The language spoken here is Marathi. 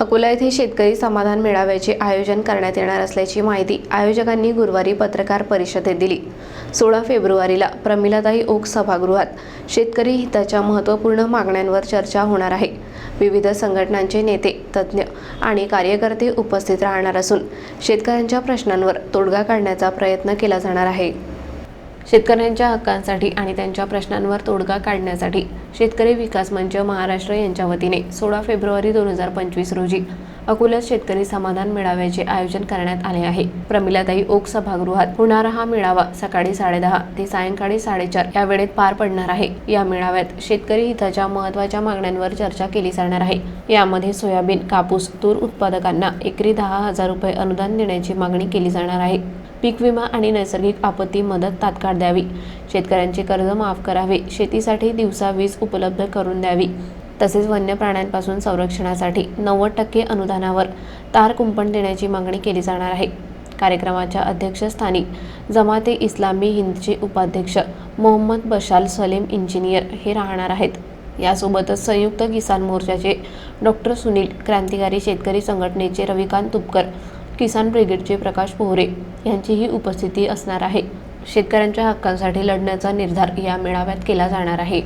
अकोला येथे शेतकरी समाधान मेळाव्याचे आयोजन करण्यात येणार असल्याची माहिती आयोजकांनी गुरुवारी पत्रकार परिषदेत दिली. सोळा फेब्रुवारीला प्रमिलाताई ओक सभागृहात शेतकरी हिताच्या महत्त्वपूर्ण मागण्यांवर चर्चा होणार आहे. विविध संघटनांचे नेते तज्ज्ञ आणि कार्यकर्ते उपस्थित राहणार असून शेतकऱ्यांच्या प्रश्नांवर तोडगा काढण्याचा प्रयत्न केला जाणार आहे. शेतकऱ्यांच्या हक्कांसाठी आणि त्यांच्या प्रश्नांवर तोडगा काढण्यासाठी शेतकरी विकास मंच महाराष्ट्र यांच्या वतीने सोळा फेब्रुवारी दोन हजार पंचवीस रोजी अकोल्यात शेतकरी समाधान मेळाव्याचे आयोजन करण्यात आले आहे. प्रमिलाताई ओक सभागृहात होणारा हा मेळावा सकाळी साडेदहा ते सायंकाळी साडेचार या वेळेत पार पडणार आहे. या मेळाव्यात शेतकरी हिताच्या महत्त्वाच्या मागण्यांवर चर्चा केली जाणार आहे. यामध्ये सोयाबीन कापूस तूर उत्पादकांना एकरी दहा हजार रुपये अनुदान देण्याची मागणी केली जाणार आहे. पीक विमा आणि नैसर्गिक आपत्ती मदत तात्काळ द्यावी. शेतकऱ्यांचे कर्ज माफ करावे. शेतीसाठी दिवसा वीज उपलब्ध करून द्यावी. तसेच वन्य प्राण्यांपासून संरक्षणासाठी नव्वद टक्के अनुदानावर तार कुंपण देण्याची मागणी केली जाणार आहे. कार्यक्रमाच्या अध्यक्षस्थानी जमाते इस्लामी हिंदचे उपाध्यक्ष मोहम्मद बशाल सलीम इंजिनियर हे राहणार आहेत. यासोबतच संयुक्त किसान मोर्चाचे डॉक्टर सुनील क्रांतिकारी शेतकरी संघटनेचे रविकांत तुपकर किसान ब्रिगेडचे प्रकाश पोहरे यांचीही उपस्थिती असणार आहे. शेतकऱ्यांच्या हक्कांसाठी लढण्याचा निर्धार या मेळाव्यात केला जाणार आहे.